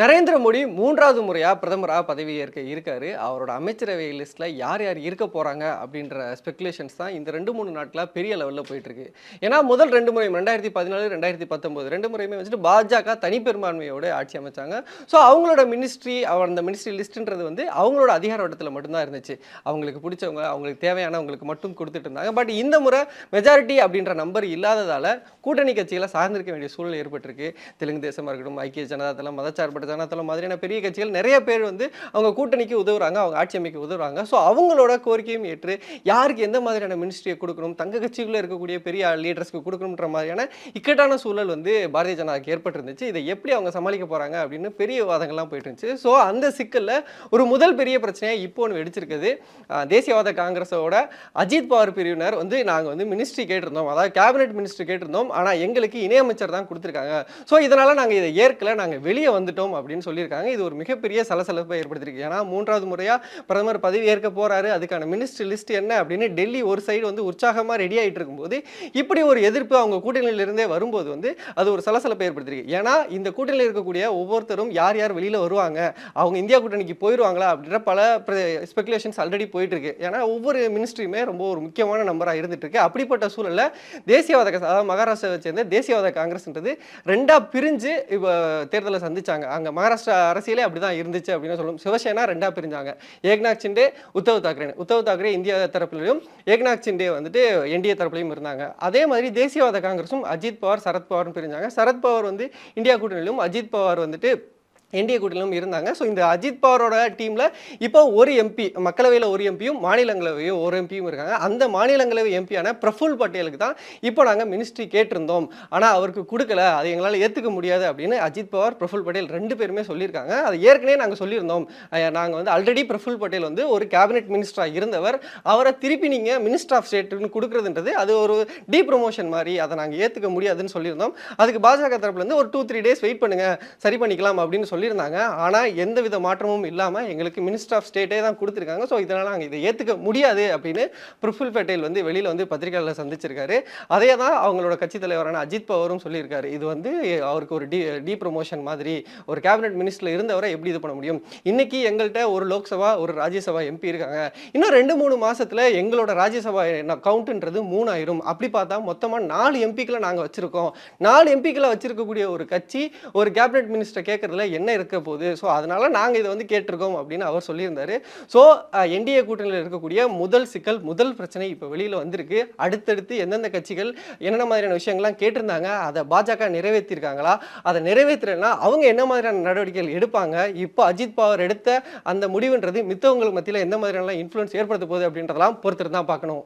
நரேந்திர மோடி மூன்றாவது முறையாக பிரதமராக பதவி ஏற்க இருக்காரு. அவரோட அமைச்சரவை லிஸ்ட்டில் யார் யார் இருக்க போகிறாங்க அப்படின்ற ஸ்பெகுலேஷன்ஸ் தான் இந்த ரெண்டு மூணு நாட்களாக பெரிய லெவலில் போயிட்டுருக்கு. ஏன்னா முதல் ரெண்டு முறையும் ரெண்டாயிரத்தி பதினாலு ரெண்டாயிரத்தி பத்தொம்போது ரெண்டு முறையுமே வச்சுட்டு பாஜக தனிப்பெரும்பான்மையோட ஆட்சி அமைச்சாங்க. ஸோ அவங்களோட மினிஸ்ட்ரி அவர் அந்த மினிஸ்ட்ரி லிஸ்ட்டுன்றது வந்து அவங்களோட அதிகார வட்டத்தில் மட்டும்தான் இருந்துச்சு. அவங்களுக்கு பிடிச்சவங்க அவங்களுக்கு தேவையானவங்களுக்கு மட்டும் கொடுத்துட்டு இருந்தாங்க. பட் இந்த முறை மெஜாரிட்டி அப்படின்ற நம்பர் இல்லாததால் கூட்டணி கட்சிகளை சார்ந்திருக்க வேண்டிய சூழல் ஏற்பட்டிருக்கு. தெலுங்கு தேசமாக இருக்கட்டும் ஐக்கிய ஜனதா தளம் மதச்சார்பற்ற ஜனதா மாதிரியான பெரிய கட்சிகள் நிறைய பேர் வந்து அவங்க கூட்டணிக்கு உதவுறாங்க அவங்க ஆட்சி அமைக்க உதவுறாங்க. ஸோ அவங்களோட கோரிக்கையும் ஏற்று யாருக்கு எந்த மாதிரியான மினிஸ்ட்ரியை கொடுக்கணும் தங்க கட்சிக்குள்ளே இருக்கக்கூடிய பெரிய லீடர்ஸ்க்கு கொடுக்கணுன்ற மாதிரியான இக்கட்டான சூழல் வந்து பாரதிய ஜனதாக்கு ஏற்பட்டிருந்துச்சு. இதை எப்படி அவங்க சமாளிக்க போகிறாங்க அப்படின்னு பெரிய வாதங்கள்லாம் போயிட்டு இருந்துச்சு ஸோ அந்த சிக்கலில் ஒரு முதல் பெரிய பிரச்சனையாக இப்போ ஒன்று வெடிச்சிருக்குது. தேசியவாத காங்கிரஸோட அஜித் பவார் பிரிவினர் வந்து நாங்கள் வந்து மினிஸ்ட்ரி கேட்டிருந்தோம். அதாவது கேபினெட் மினிஸ்ட்ரி கேட்டிருந்தோம். ஆனால் எங்களுக்கு இணையமைச்சர் தான் கொடுத்துருக்காங்க. ஸோ இதனால் நாங்கள் இதை ஏற்கல நாங்கள் வெளியே வந்துட்டோம். அப்படின்னு சொல்லியிருக்காங்க. இது ஒரு மிகப்பெரிய சலசலப்பை ஏற்படுத்தியிருக்கு. ஏன்னா மூன்றாவது முறையாக பிரதமர் பதவி ஏற்க போறாரு. அதுக்கான மினிஸ்ட்ரி லிஸ்ட் என்ன அப்படின்னு டெல்லி ஒரு சைடு வந்து உற்சாகமாக ரெடி ஆகிட்டு இருக்கும்போது இப்படி ஒரு எதிர்ப்பு அவங்க கூட்டணியிலிருந்தே வரும்போது வந்து அது ஒரு சலசலப்பை ஏற்படுத்தியிருக்கு. ஏன்னா இந்த கூட்டணியில் இருக்கக்கூடிய ஒவ்வொருத்தரும் யார் யார் வெளியில் வருவாங்க அவங்க இந்தியா கூட்டணிக்கு போயிடுவாங்களா அப்படின்ற பல ஸ்பெகுலேஷன்ஸ் ஆல்ரெடி போயிட்டு இருக்கு ஏன்னா ஒவ்வொரு மினிஸ்ட்ரியுமே ரொம்ப ஒரு முக்கியமான நம்பராக இருந்துட்டு இருக்கு அப்படிப்பட்ட சூழலில் தேசியவாத அதாவது மகாராஷ்டிராவை சேர்ந்த தேசியவாத காங்கிரஸ்ன்றது ரெண்டா பிரிஞ்சு இப்போ தேர்தலை சந்திச்சாங்க. அங்க மகாராஷ்டிரா அரசியலே அப்படிதான் இருந்துச்சு அப்படின்னு சொல்லும். சிவசேனா ரெண்டாக பிரிஞ்சாங்க. ஏக்நாத் சிண்டே உத்தவ் தாக்கரே. உத்தவ் தாக்கரே இந்தியா தரப்புலையும் ஏக்நாத் சிண்டே வந்துட்டு என்டிஏ தரப்புலையும் இருந்தாங்க. அதே மாதிரி தேசியவாத காங்கிரஸும் அஜித் பவார் சரத்பவார்னு பிரிஞ்சாங்க. சரத் பவார் வந்து இந்தியா கூட்டணியிலும் அஜித் பவார் வந்துட்டு என்டிஏ கூட்டணியிலும் இருந்தாங்க. ஸோ இந்த அஜித் பவாரோட டீமில் இப்போ ஒரு எம்பி மக்களவையில் ஒரு எம்பியும் மாநிலங்களவையும் ஒரு எம்பியும் இருக்காங்க. அந்த மாநிலங்களவை எம்பியான பிரஃபுல் பட்டேலுக்கு தான் இப்போ நாங்கள் மினிஸ்ட்ரி கேட்டிருந்தோம். ஆனால் அவருக்கு கொடுக்கல. அது எங்களால் ஏற்றுக்க முடியாது அப்படின்னு அஜித் பவார் பிரஃபுல் பட்டேல் ரெண்டு பேருமே சொல்லியிருக்காங்க. அது ஏற்கனவே நாங்கள் சொல்லியிருந்தோம். நாங்கள் வந்து ஆல்ரெடி பிரஃபுல் பட்டேல் வந்து ஒரு கேபினெட் மினிஸ்டராக இருந்தவர். அவரை திருப்பி நீங்கள் மினிஸ்டர் ஆஃப் ஸ்டேட்னு கொடுக்குறதுன்றது அது ஒரு டீ ப்ரொமோஷன் மாதிரி. அதை நாங்கள் ஏற்றுக்க முடியாதுன்னு சொல்லியிருந்தோம். அதுக்கு பாஜக தரப்புலேருந்து ஒரு டூ த்ரீ டேஸ் வெயிட் பண்ணுங்கள் சரி பண்ணிக்கலாம் அப்படின்னு சொல்லி சொல்லியிருந்தாங்க. ஆனால் எந்த வித மாற்றமும் இல்லாமல் எங்களுக்கு மினிஸ்டர் ஆஃப் ஸ்டேட்டே தான் கொடுத்துருக்காங்க. ஸோ இதனால் நாங்கள் இதை ஏற்றுக்க முடியாது அப்படின்னு பிரஃபுல் பட்டேல் வந்து வெளியில் வந்து பத்திரிகையாளர் சந்திச்சிருக்காரு. அதே தான் அவங்களோட கட்சி தலைவரான அஜித் பவரும் சொல்லியிருக்காரு. இது வந்து அவருக்கு ஒரு டி டி ப்ரொமோஷன் மாதிரி ஒரு கேபினெட் மினிஸ்டர் இருந்தவரை எப்படி இது பண்ண முடியும்? இன்னைக்கு எங்கள்கிட்ட ஒரு லோக்சபா ஒரு ராஜ்யசபா எம்பி இருக்காங்க. இன்னும் ரெண்டு மூணு மாசத்துல எங்களோட ராஜ்யசபா கவுண்ட்ன்றது மூணாயிரம். அப்படி பார்த்தா மொத்தமாக நாலு எம்பிக்களை நாங்கள் வச்சிருக்கோம். நாலு எம்பிக்களை வச்சிருக்கக்கூடிய ஒரு கட்சி ஒரு கேபினெட் மினிஸ்டர் கேட்கறதுல என்ன இருக்க போகுது ஸோ அதனால் நாங்கள் இதை வந்து கேட்டிருக்கோம் அப்படின்னு அவர் சொல்லியிருந்தார். ஸோ என்டிஏ கூட்டணியில் இருக்கக்கூடிய முதல் சிக்கல் முதல் பிரச்சனை இப்போ வெளியில் வந்திருக்கு. அடுத்தடுத்து எந்தெந்த கட்சிகள் என்னென்ன மாதிரியான விஷயங்கள்லாம் கேட்டிருந்தாங்க அதை பாஜக நிறைவேற்றிருக்காங்களா அதை நிறைவேற்றலைன்னா அவங்க என்ன மாதிரியான நடவடிக்கைகள் எடுப்பாங்க இப்போ அஜித் பவர் எடுத்த அந்த முடிவுன்றது மித்தவங்களுக்கு மத்தியில் எந்த மாதிரியான இன்ஃப்ளூன்ஸ் ஏற்படுத்த போகுது அப்படின்றதெல்லாம் பொறுத்திருந்து தான் பார்க்கணும்.